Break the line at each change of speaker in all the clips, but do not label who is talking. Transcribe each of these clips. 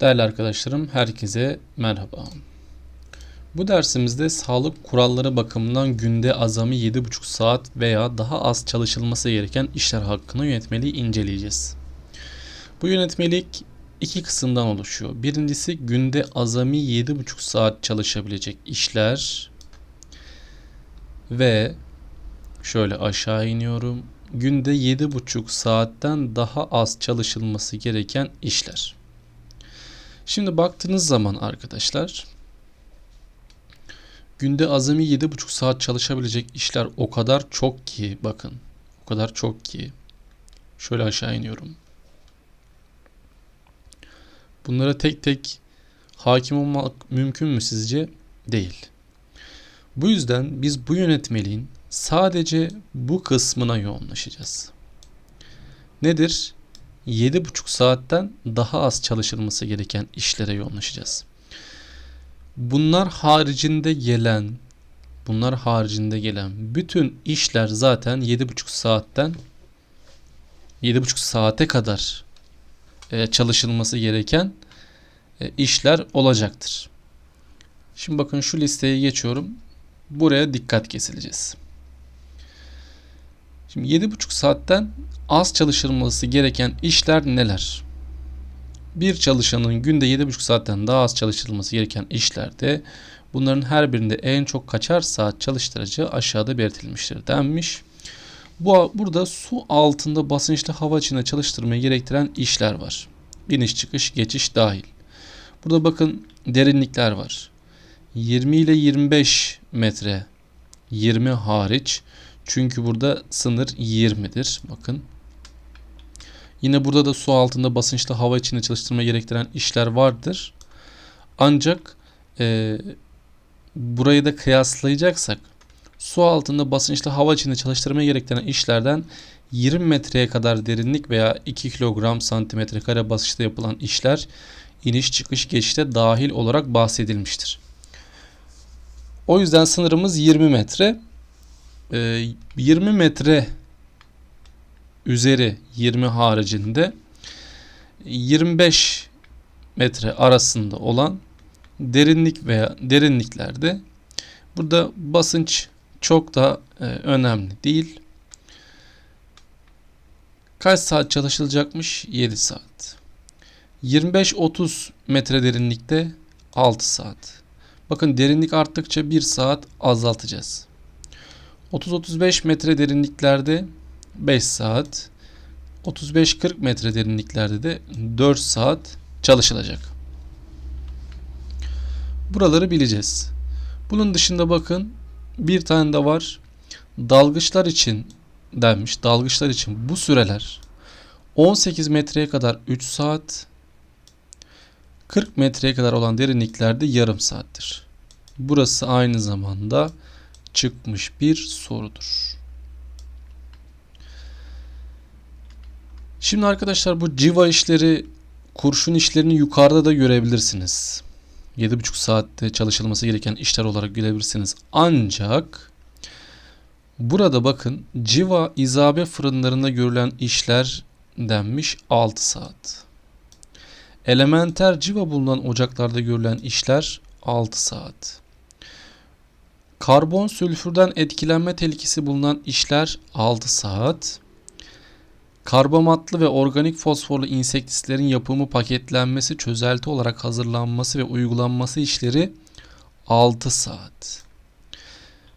Değerli arkadaşlarım, herkese merhaba. Bu dersimizde sağlık kuralları bakımından günde azami 7,5 saat veya daha az çalışılması gereken işler hakkında yönetmeliği inceleyeceğiz. Bu yönetmelik iki kısımdan oluşuyor. Birincisi günde azami 7,5 saat çalışabilecek işler ve şöyle aşağı iniyorum. Günde 7,5 saatten daha az çalışılması gereken işler. Şimdi baktığınız zaman arkadaşlar günde azami 7,5 saat çalışabilecek işler o kadar çok ki bakın o kadar çok ki şöyle aşağı iniyorum. Bunlara tek tek hakim olmak mümkün mü sizce? Değil. Bu yüzden biz bu yönetmeliğin sadece bu kısmına yoğunlaşacağız. Nedir? 7,5 saatten daha az çalışılması gereken işlere yoğunlaşacağız. Bunlar haricinde gelen bunlar haricinde gelen bütün işler zaten 7,5 saatten 7,5 saate kadar e, çalışılması gereken e, işler olacaktır. Şimdi bakın şu listeye geçiyorum. Buraya dikkat kesileceğiz. Şimdi 7,5 saatten az çalışılması gereken işler neler? Bir çalışanın günde 7,5 saatten daha az çalışılması gereken işlerde bunların her birinde en çok kaçar saat çalıştıracağı aşağıda belirtilmiştir denmiş. Bu burada su altında basınçlı hava içinde çalıştırmayı gerektiren işler var. İniş çıkış geçiş dahil. Burada bakın derinlikler var. 20 ile 25 metre 20 hariç çünkü burada sınır 20'dir. Bakın. Yine burada da su altında basınçlı hava içinde çalıştırma gerektiren işler vardır. Ancak e, burayı da kıyaslayacaksak su altında basınçlı hava içinde çalıştırma gerektiren işlerden 20 metreye kadar derinlik veya 2 kilogram santimetre kare basınçta yapılan işler iniş çıkış geçişte dahil olarak bahsedilmiştir. O yüzden sınırımız 20 metre. 20 metre üzeri 20 haricinde 25 metre arasında olan derinlik veya derinliklerde burada basınç çok da e, önemli değil. Kaç saat çalışılacakmış? 7 saat. 25-30 metre derinlikte 6 saat. Bakın derinlik arttıkça 1 saat azaltacağız. 30-35 metre derinliklerde 5 saat, 35-40 metre derinliklerde de 4 saat çalışılacak. Buraları bileceğiz. Bunun dışında bakın bir tane de var. Dalgıçlar için denmiş. Dalgıçlar için bu süreler 18 metreye kadar 3 saat, 40 metreye kadar olan derinliklerde yarım saattir. Burası aynı zamanda çıkmış bir sorudur. Şimdi arkadaşlar bu civa işleri, kurşun işlerini yukarıda da görebilirsiniz. 7,5 saatte çalışılması gereken işler olarak görebilirsiniz. Ancak burada bakın civa izabe fırınlarında görülen işler denmiş 6 saat. Elementer civa bulunan ocaklarda görülen işler 6 saat. Karbon sülfürden etkilenme tehlikesi bulunan işler 6 saat. Karbomatlı ve organik fosforlu insektislerin yapımı, paketlenmesi, çözelti olarak hazırlanması ve uygulanması işleri 6 saat.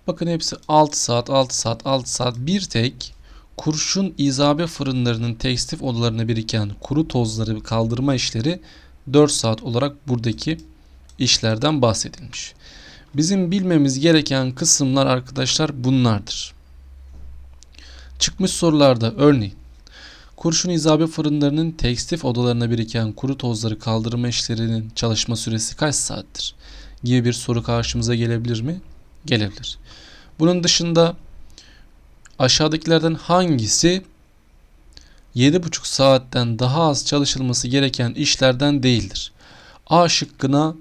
Bakın hepsi 6 saat, 6 saat, 6 saat. Bir tek kurşun izabe fırınlarının tekstif odalarına biriken kuru tozları kaldırma işleri 4 saat olarak buradaki işlerden bahsedilmiş. Bizim bilmemiz gereken kısımlar arkadaşlar bunlardır. Çıkmış sorularda örneğin kurşun izabe fırınlarının tekstif odalarına biriken kuru tozları kaldırma işlerinin çalışma süresi kaç saattir? gibi bir soru karşımıza gelebilir mi? Gelebilir. Bunun dışında aşağıdakilerden hangisi 7,5 saatten daha az çalışılması gereken işlerden değildir? A şıkkına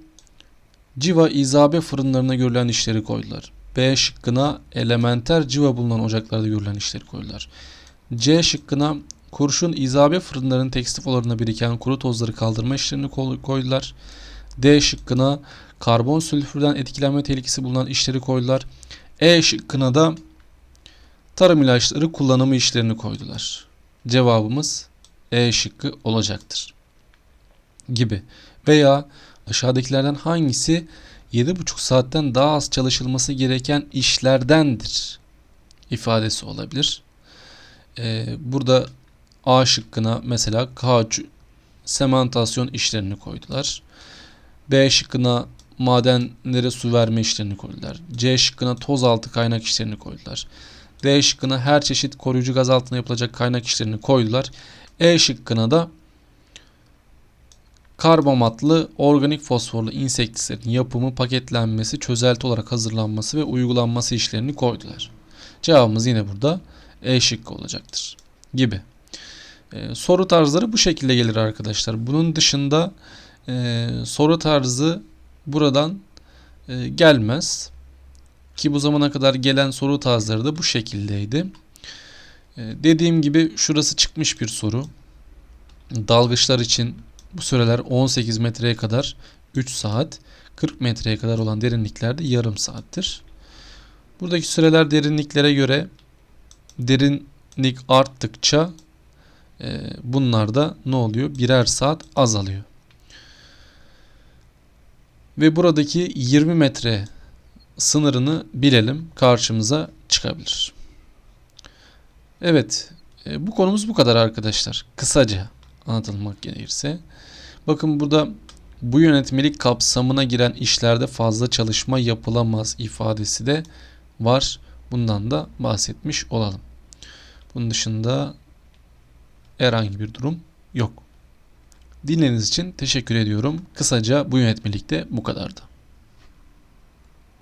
civa izabe fırınlarına görülen işleri koydular. B şıkkına elementer civa bulunan ocaklarda görülen işleri koydular. C şıkkına Kurşun izabe fırınlarının tekstil olarına biriken kuru tozları kaldırma işlerini koydular. D şıkkına karbon sülfürden etkilenme tehlikesi bulunan işleri koydular. E şıkkına da tarım ilaçları kullanımı işlerini koydular. Cevabımız E şıkkı olacaktır. Gibi. Veya aşağıdakilerden hangisi 7,5 saatten daha az çalışılması gereken işlerdendir ifadesi olabilir. Ee, burada A şıkkına mesela kauçuk sementasyon işlerini koydular. B şıkkına madenlere su verme işlerini koydular. C şıkkına toz altı kaynak işlerini koydular. D şıkkına her çeşit koruyucu gaz altında yapılacak kaynak işlerini koydular. E şıkkına da karbomatlı organik fosforlu insektislerin yapımı, paketlenmesi, çözelti olarak hazırlanması ve uygulanması işlerini koydular. Cevabımız yine burada E şıkkı olacaktır. Gibi. Ee, soru tarzları bu şekilde gelir arkadaşlar. Bunun dışında e, soru tarzı buradan e, gelmez. Ki bu zamana kadar gelen soru tarzları da bu şekildeydi. E, dediğim gibi şurası çıkmış bir soru. Dalgıçlar için bu süreler 18 metreye kadar 3 saat, 40 metreye kadar olan derinliklerde yarım saattir. Buradaki süreler derinliklere göre derinlik arttıkça e, bunlar da ne oluyor? Birer saat azalıyor. Ve buradaki 20 metre sınırını bilelim karşımıza çıkabilir. Evet e, bu konumuz bu kadar arkadaşlar. Kısaca anlatılmak gerekirse. Bakın burada bu yönetmelik kapsamına giren işlerde fazla çalışma yapılamaz ifadesi de var. Bundan da bahsetmiş olalım. Bunun dışında herhangi bir durum yok. Dinlediğiniz için teşekkür ediyorum. Kısaca bu yönetmelikte bu kadardı.